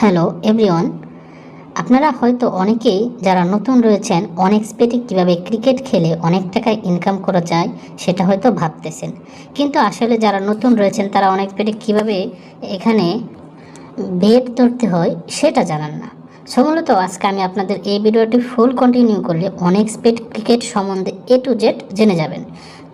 Hello everyone আপনারা হয়তো অনেকেই যারা নতুন রয়েছেন অনেক্সপেক্টেড কীভাবে ক্রিকেট খেলে অনেক টাকা ইনকাম করা যায়, সেটা হয়তো ভাবতেছেন। কিন্তু আসলে যারা নতুন রয়েছেন, তারা অনেক্সপেক্টেড কীভাবে এখানে বেট ধরতে হয়, সেটা জানান না। সো মূলত আজকে আমি আপনাদের এই ভিডিওটি ফুল কন্টিনিউ করলে অনেক্সপেক্ট ক্রিকেট সম্বন্ধে এ টু জেড জেনে যাবেন।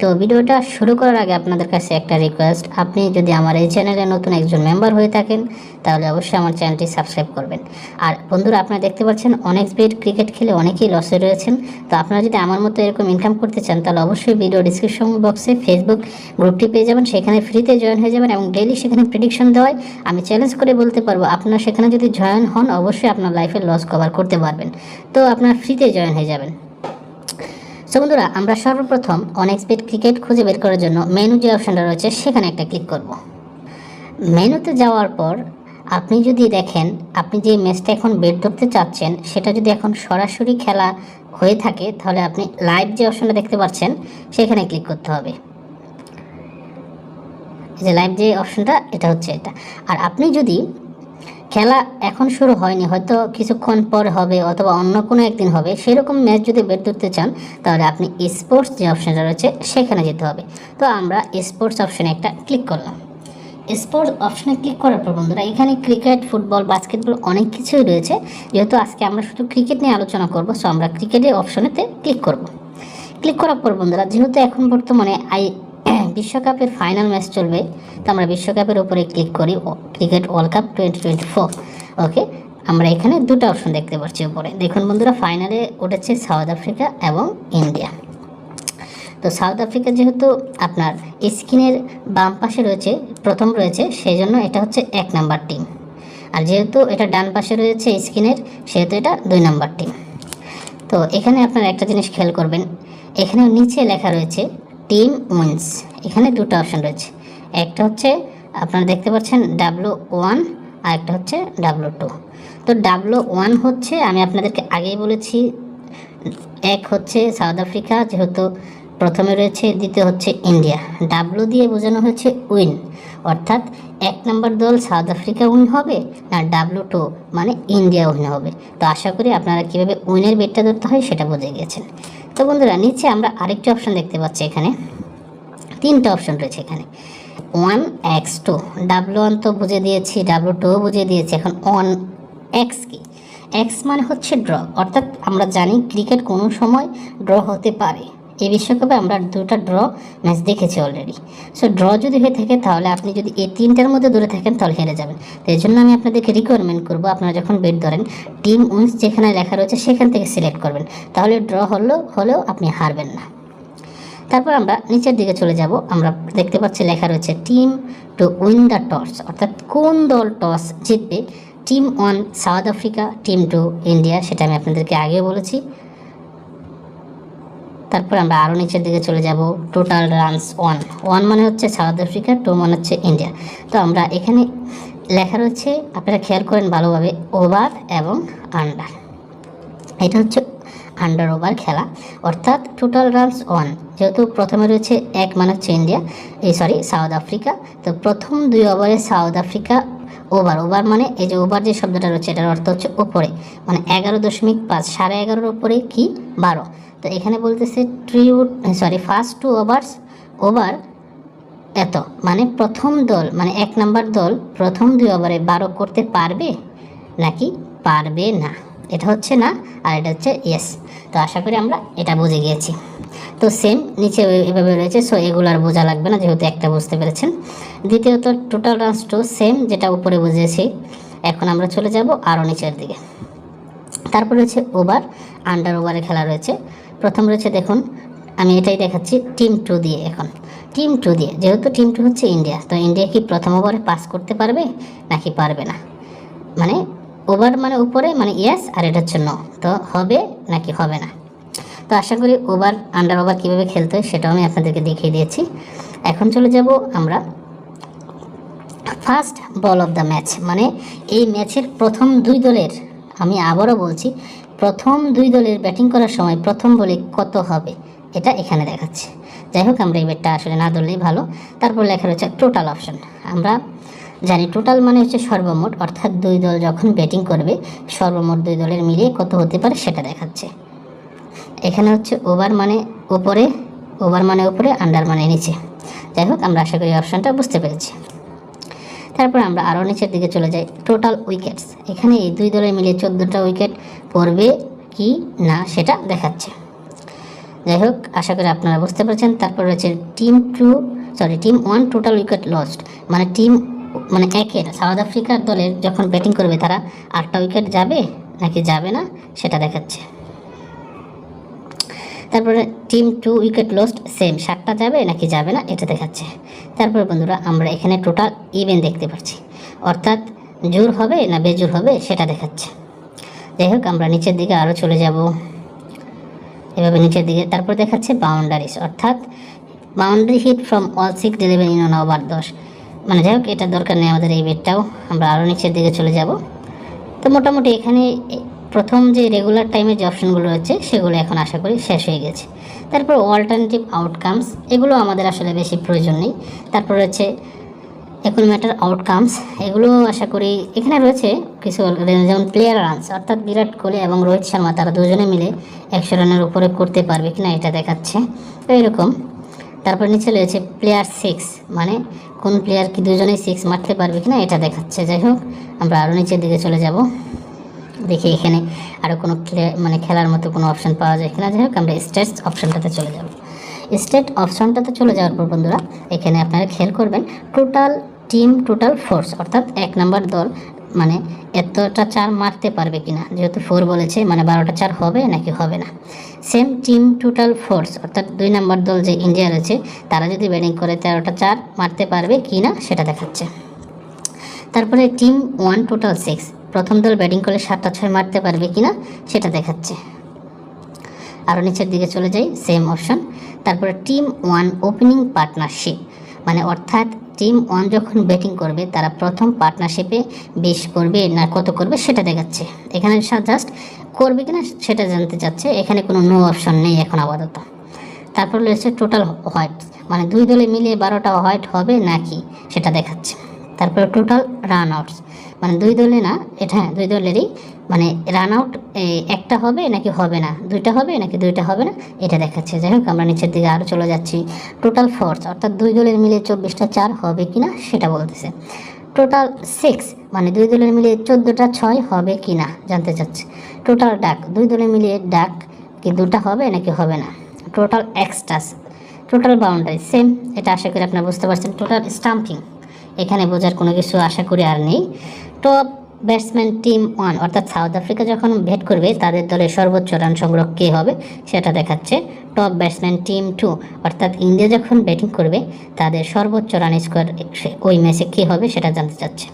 তো ভিডিওটা শুরু করার আগে আপনাদের কাছে একটা রিকোয়েস্ট আপনি যদি আমার এই চ্যানেলে নতুন একজন মেম্বার হয়ে থাকেন, তাহলে অবশ্যই আমার চ্যানেলটি সাবস্ক্রাইব করবেন। আর বন্ধুরা, আপনারা দেখতে পাচ্ছেন, অনেক বেট ক্রিকেট খেলে অনেকেই লসে রয়েছেন। তো আপনারা যদি আমার মতো এরকম ইনকাম করতে চান, তাহলে অবশ্যই ভিডিও ডিসক্রিপশন বক্সে ফেসবুক গ্রুপটি পেয়ে যাবেন। সেখানে ফ্রিতে জয়েন হয়ে যাবেন এবং ডেইলি সেখানে প্রেডিকশন দেওয়ায় আমি চ্যালেঞ্জ করে বলতে পারব, আপনারা সেখানে যদি জয়েন হন, অবশ্যই আপনার লাইফের লস কভার করতে পারবেন। তো আপনারা ফ্রিতে জয়েন হয়ে যাবেন। সো বন্ধুরা, আমরা সর্বপ্রথম অনেক্সপেক্ট ক্রিকেট খুঁজে বের করার জন্য মেনু যে অপশানটা রয়েছে, সেখানে একটা ক্লিক করব। মেনুতে যাওয়ার পর আপনি যদি দেখেন, আপনি যে ম্যাচটা এখন বেট ধরতে চাচ্ছেন, সেটা যদি এখন সরাসরি খেলা হয়ে থাকে, তাহলে আপনি লাইভ যে অপশনটা দেখতে পাচ্ছেন, সেখানে ক্লিক করতে হবে। যে লাইভ যে অপশনটা, এটা হচ্ছে এটা। আর আপনি যদি খেলা এখন শুরু হয়নি, হয়তো কিছুক্ষণ পর হবে অথবা অন্য কোনো একদিন হবে। সেরকম ম্যাচ যদি বের করতে চান, তাহলে আপনি স্পোর্টস যে অপশানটা রয়েছে, সেখানে যেতে হবে। তো আমরা স্পোর্টস অপশানে একটা ক্লিক করলাম। স্পোর্টস অপশানে ক্লিক করার পর বন্ধুরা, এখানে ক্রিকেট ফুটবল বাস্কেটবল অনেক কিছুই রয়েছে। যেহেতু আজকে আমরা শুধু ক্রিকেট নিয়ে আলোচনা করব সো আমরা ক্রিকেটের অপশনেতে ক্লিক করব। ক্লিক করার পর বন্ধুরা, যেহেতু এখন বর্তমানে আই বিশ্বকাপের ফাইনাল ম্যাচ চলবে, তো আমরা বিশ্বকাপের উপরে ক্লিক করি cricket world cup twenty twenty four. Okay, আমরা এখানে দুটো অপশন দেখতে পাচ্ছি উপরে। দেখুন বন্ধুরা, ফাইনালে উঠেছে সাউথ আফ্রিকা এবং ইন্ডিয়া। তো সাউথ আফ্রিকা যেহেতু আপনার স্ক্রিনের বাম পাশে রয়েছে, প্রথম রয়েছে সেই জন্য এটা হচ্ছে এক নাম্বার টিম। আর যেহেতু এটা ডান পাশে রয়েছে স্ক্রিনের সেহেতু এটা দুই নাম্বার টিম। তো এখানে আপনারা একটা জিনিস খেয়াল করবেন এখানে নিচে লেখা রয়েছে, টিম উইন্স। এখানে দুটো অপশন রয়েছে। একটা হচ্ছে, আপনারা দেখতে পাচ্ছেন ডাব্লু ওয়ান আর একটা হচ্ছে ডাব্লু টু তো ডাব্লু ওয়ান হচ্ছে, আমি আপনাদেরকে আগেই বলেছি, এক হচ্ছে সাউথ আফ্রিকা যেহেতু প্রথমে রয়েছে, দ্বিতীয় হচ্ছে ইন্ডিয়া ডাব্লু দিয়ে বোঝানো হয়েছে উইন অর্থাৎ এক নম্বর দল সাউথ আফ্রিকা উইন হবে, না ডাব্লু টু মানে ইন্ডিয়া উইন হবে। তো আশা করি আপনারা কীভাবে উইনের বেটটা ধরতে হয়, সেটা বুঝে গিয়েছেন তো বন্ধুরা, নিচে আমরা আরেকটি অপশন দেখতে পাচ্ছি এখানে। তিনটা অপশন রয়েছে এখানে। One X two W one তো বুঝে দিয়েছি ডাব্লু টু বুঝে দিয়েছি, এখন ওয়ান এক্স কি? এক্স মানে হচ্ছে ড্র অর্থাৎ আমরা জানি ক্রিকেট কোনো সময় ড্র হতে পারে। এই বিশ্বকাপে আমরা দুটা ড্র ম্যাচ দেখেছি অলরেডি সো ড্র যদি হয়ে থাকে, তাহলে আপনি যদি এই তিনটার মধ্যে দূরে থাকেন, তাহলে হেরে যাবেন। তো এই জন্য আমি আপনাদেরকে রিকোয়ারমেন্ট করব, আপনারা যখন বেট ধরেন টিম উইন্স যেখানে লেখা রয়েছে, সেখান থেকে সিলেক্ট করবেন। তাহলে ড্র হলেও হলেও আপনি হারবেন না। তারপর আমরা নিচের দিকে চলে যাব। আমরা দেখতে পাচ্ছি লেখা রয়েছে team to win the toss অর্থাৎ কোন দল টস জিতবে। Team one South Africa team two India সেটা আমি আপনাদেরকে আগে বলেছি। তারপর আমরা আরও নিচের দিকে চলে যাব টোটাল রানস ওয়ান ওয়ান মানে হচ্ছে সাউথ আফ্রিকা টু মানে হচ্ছে ইন্ডিয়া তো আমরা এখানে লেখা রয়েছে, আপনারা খেয়াল করেন ভালোভাবে ওভার এবং আন্ডার এটা হচ্ছে আন্ডার ওভার খেলা। অর্থাৎ টোটাল রানস ওয়ান যেহেতু প্রথমে রয়েছে এক মানে হচ্ছে ইন্ডিয়া, এই সরি সাউথ আফ্রিকা। তো প্রথম দুই ওভারে সাউথ আফ্রিকা ওভার ওভার মানে এই যে ওভার যে শব্দটা রয়েছে, এটার অর্থ হচ্ছে ওপরে মানে এগারো দশমিক পাঁচ, সাড়ে এগারোর ওপরে কি? বারো। তো এখানে বলতেছে ট্রিউ sorry first two overs over এত। মানে প্রথম দল মানে এক নাম্বার দল প্রথম দুই ওভারে বারো করতে পারবে? নাকি পারবে না? এটা হচ্ছে না, আর এটা হচ্ছে ইয়েস তো আশা করি আমরা এটা বুঝে গিয়েছি। তো সেম নিচে এভাবে রয়েছে সো এগুলো আর বোঝা লাগবে না, যেহেতু একটা বুঝতে পেরেছেন। দ্বিতীয়ত টোটাল রানস টু সেম যেটা উপরে বুঝেছি এখন আমরা চলে যাব আরও নিচের দিকে। তারপর রয়েছে ওভার আন্ডার ওভারে খেলা রয়েছে। প্রথম রয়েছে দেখুন, আমি এটাই দেখাচ্ছি টিম টু দিয়ে এখন। টিম টু দিয়ে, যেহেতু টিম টু হচ্ছে ইন্ডিয়া তো ইন্ডিয়া কি প্রথম ওভারে পাস করতে পারবে, নাকি পারবে না? মানে ওভার মানে উপরে মানে ইয়েস আর এটা হচ্ছে নো তো হবে নাকি হবে না? তো আশা করি ওভার আন্ডার ওভার কীভাবে খেলতে হয় সেটাও আমি আপনাদেরকে দেখিয়ে দিয়েছি। এখন চলে যাব আমরা first ball of the match মানে এই ম্যাচের প্রথম দুই দলের, আমি আবারও বলছি, প্রথম দুই দলের ব্যাটিং করার সময় প্রথম বলে কত হবে, এটা এখানে দেখাচ্ছে। যাই হোক, আমরা এই ব্যাটটা আসলে না ধরলেই ভালো। তারপর লেখা রয়েছে টোটাল অপশন আমরা জানি টোটাল মানে হচ্ছে সর্বমোট, অর্থাৎ দুই দল যখন ব্যাটিং করবে, সর্বমোট দুই দলের মিলিয়ে কত হতে পারে সেটা দেখাচ্ছে। এখানে হচ্ছে ওভার মানে ওপরে ওভার মানে ওপরে আন্ডার মানে নিচে। যাই হোক, আমরা আশা করি অপশানটা বুঝতে পেরেছি। তারপর আমরা আরও নিচের দিকে চলে যাই টোটাল উইকেটস এখানে এই দুই দলে মিলিয়ে চোদ্দোটা উইকেট পড়বে কি না সেটা দেখাচ্ছে। যাই হোক, আশা করি আপনারা বুঝতে পারছেন। তারপর রয়েছে team two sorry team one total wicket lost মানে টিম মানে একের সাউথ আফ্রিকার দলের যখন ব্যাটিং করবে তারা, আটটা উইকেট যাবে নাকি যাবে না সেটা দেখাচ্ছে। তারপরে team two wicket lost same সাতটা যাবে নাকি যাবে না এটা দেখাচ্ছে। তারপরে বন্ধুরা, আমরা এখানে টোটাল ইভেন দেখতে পাচ্ছি। অর্থাৎ জোর হবে না বেজোর হবে সেটা দেখাচ্ছে। যাই হোক, আমরা নিচের দিকে আরও চলে যাব। এভাবে নিচের দিকে, তারপর দেখাচ্ছে বাউন্ডারিস অর্থাৎ boundary hit from all six eleven in over দশ। মানে যাই হোক, এটা দরকার নেই আমাদের এই বেডটাও। আমরা আরও নিচের দিকে চলে যাব। তো মোটামুটি এখানে প্রথম যে রেগুলার টাইমের যে অপশনগুলো রয়েছে সেগুলো এখন আশা করি শেষ হয়ে গেছে। তারপর অল্টারনেটিভ আউটকামস এগুলো আমাদের আসলে বেশি প্রয়োজন নেই। তারপর রয়েছে ম্যাটার আউটকামস এগুলো আশা করি এখানে রয়েছে কিছু যেমন প্লেয়ার রানস অর্থাৎ বিরাট কোহলি এবং রোহিত শর্মা, তারা দুজনে মিলে একশো রানের উপরে করতে পারবে কিনা এটা দেখাচ্ছে। তো এরকম। তারপর নিচে রয়েছে প্লেয়ার সিক্স মানে কোন প্লেয়ার কি দুজনেই সিক্স মারতে পারবে কিনা এটা দেখাচ্ছে। যাই হোক, আমরা আরও নিচের দিকে চলে যাব। দেখি এখানে আরও কোনো মানে খেলার মতো কোনো অপশন পাওয়া যায় কিনা। যাই হোক, আমরা স্টেটস অপশনটাতে চলে যাব। স্টেট অপশনটাতে চলে যাওয়ার পর বন্ধুরা, এখানে আপনারা খেয়াল করবেন টোটাল টিম টোটাল ফোর্স অর্থাৎ এক নম্বর দল মানে এতটা চার মারতে পারবে কিনা? যেহেতু ফোর বলেছে মানে বারোটা চার হবে নাকি হবে না? সেম টিম টোটাল ফোর্স অর্থাৎ দুই নম্বর দল যে ইন্ডিয়া রয়েছে, তারা যদি ব্যাটিং করে তেরোটা চার মারতে পারবে কি না সেটা দেখাচ্ছে। তারপরে টিম ওয়ান টোটাল সিক্স প্রথম দল ব্যাটিং করলে সাতটা ছয় মারতে পারবে কিনা সেটা দেখাচ্ছে। আরও নিচের দিকে চলে যাই সেম অপশন তারপরে টিম ওয়ান ওপেনিং পার্টনারশিপ মানে অর্থাৎ টিম ওয়ান যখন ব্যাটিং করবে, তারা প্রথম পার্টনারশিপে বেশ করবে না, কত করবে সেটা দেখাচ্ছে। এখানে জাস্ট করবে কিনা সেটা জানতে চাচ্ছে, এখানে কোনো নো অপশন নেই এখন আপাতত। তারপর রয়েছে টোটাল হোয়াইট মানে দুই দলে মিলিয়ে বারোটা হোয়াইট হবে নাকি সেটা দেখাচ্ছে। তারপরে টোটাল রান আউটস মানে দুই দলে না এটা হ্যাঁ দুই দলেরই মানে রান আউট একটা হবে নাকি হবে না? দুইটা হবে নাকি দুইটা হবে না? এটা দেখাচ্ছে। যাই হোক, আমরা নিচের দিকে আরও চলে যাচ্ছি। টোটাল ফোর্স অর্থাৎ দুই দলের মিলে চব্বিশটা চার হবে কি না সেটা বলতেছে। টোটাল সিক্স মানে দুই দলের মিলিয়ে চোদ্দোটা ছয় হবে কি না জানতে চাচ্ছে। টোটাল ডাক, দুই দলে মিলিয়ে ডাক কি দুটা হবে নাকি হবে না? Total extras total boundary same এটা আশা করি আপনারা বুঝতে পারছেন। টোটাল স্টাম্পিং এখানে বোঝার কোনো কিছু আশা করি আর নেই। টপ ব্যাটসম্যান টিম ওয়ান অর্থাৎ সাউথ আফ্রিকা যখন ব্যাট করবে, তাদের দলের সর্বোচ্চ রান সংগ্রহ কে হবে, সেটা দেখাচ্ছে টপ ব্যাটসম্যান টিম টু অর্থাৎ ইন্ডিয়া যখন ব্যাটিং করবে, তাদের সর্বোচ্চ রান স্কোয়ার ওই ম্যাচে কে হবে, সেটা জানতে চাচ্ছে।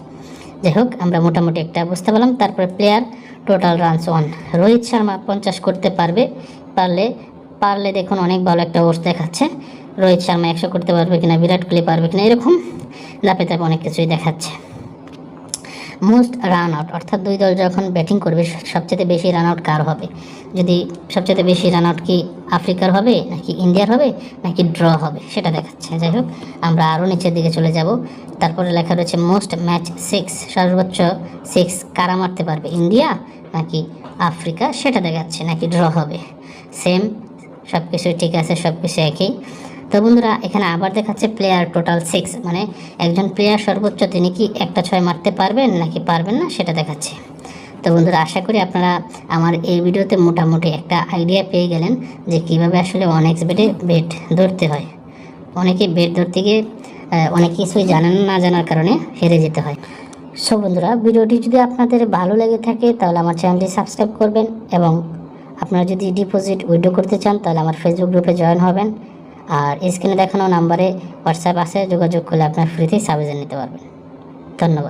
যাই হোক, আমরা মোটামুটি একটা বুঝতে পারলাম তারপরে player total runs one Rohit Sharma পঞ্চাশ করতে পারবে, পারলে পারলে দেখুন অনেক ভালো একটা ওর্স দেখাচ্ছে। রোহিত শর্মা একশো করতে পারবে কিনা, বিরাট কোহলি পারবে কিনা, এরকম। ধাপে ধাপে অনেক কিছুই দেখাচ্ছে। মোস্ট রান আউট, অর্থাৎ দুই দল যখন ব্যাটিং করবে সবচেয়ে বেশি রান আউট কার হবে? যদি সবচেয়ে বেশি রান আউট কি আফ্রিকার হবে, নাকি ইন্ডিয়ার হবে, নাকি ড্র হবে, সেটা দেখাচ্ছে। যাই হোক, আমরা আরও নিচের দিকে চলে যাব। তারপরে লেখা রয়েছে, মোস্ট ম্যাচ সিক্স, সর্বোচ্চ সিক্স কারা মারতে পারবে, ইন্ডিয়া নাকি আফ্রিকা, সেটা দেখাচ্ছে, নাকি ড্র হবে। সেম সব কিছুই ঠিক আছে সব কিছু একই। তো বন্ধুরা, এখানে আবার দেখাচ্ছে প্লেয়ার টোটাল সিক্স মানে একজন প্লেয়ার সর্বোচ্চ তিনি কি একটা ছয় মারতে পারবেন নাকি পারবেন না সেটা দেখাচ্ছে। তো বন্ধুরা, আশা করি আপনারা আমার এই ভিডিওতে মোটামুটি একটা আইডিয়া পেয়ে গেলেন যে কীভাবে আসলে অনেক বেডে বেড ধরতে হয়। অনেকে বেড ধরতে গিয়ে অনেক কিছুই জানেন না জানার কারণে হেরে যেতে হয়। সো বন্ধুরা, ভিডিওটি যদি আপনাদের ভালো লেগে থাকে তাহলে আমার চ্যানেলটি সাবস্ক্রাইব করবেন এবং আপনারা যদি ডিপোজিট উইড্রো করতে চান তাহলে আমার ফেসবুক গ্রুপে জয়েন হবেন। আর স্ক্রিনে দেখানো নাম্বারে হোয়াটসঅ্যাপ আছে যোগাযোগ করলে আপনার ফ্রিতেই সাবজেক্ট নিতে পারবেন। ধন্যবাদ।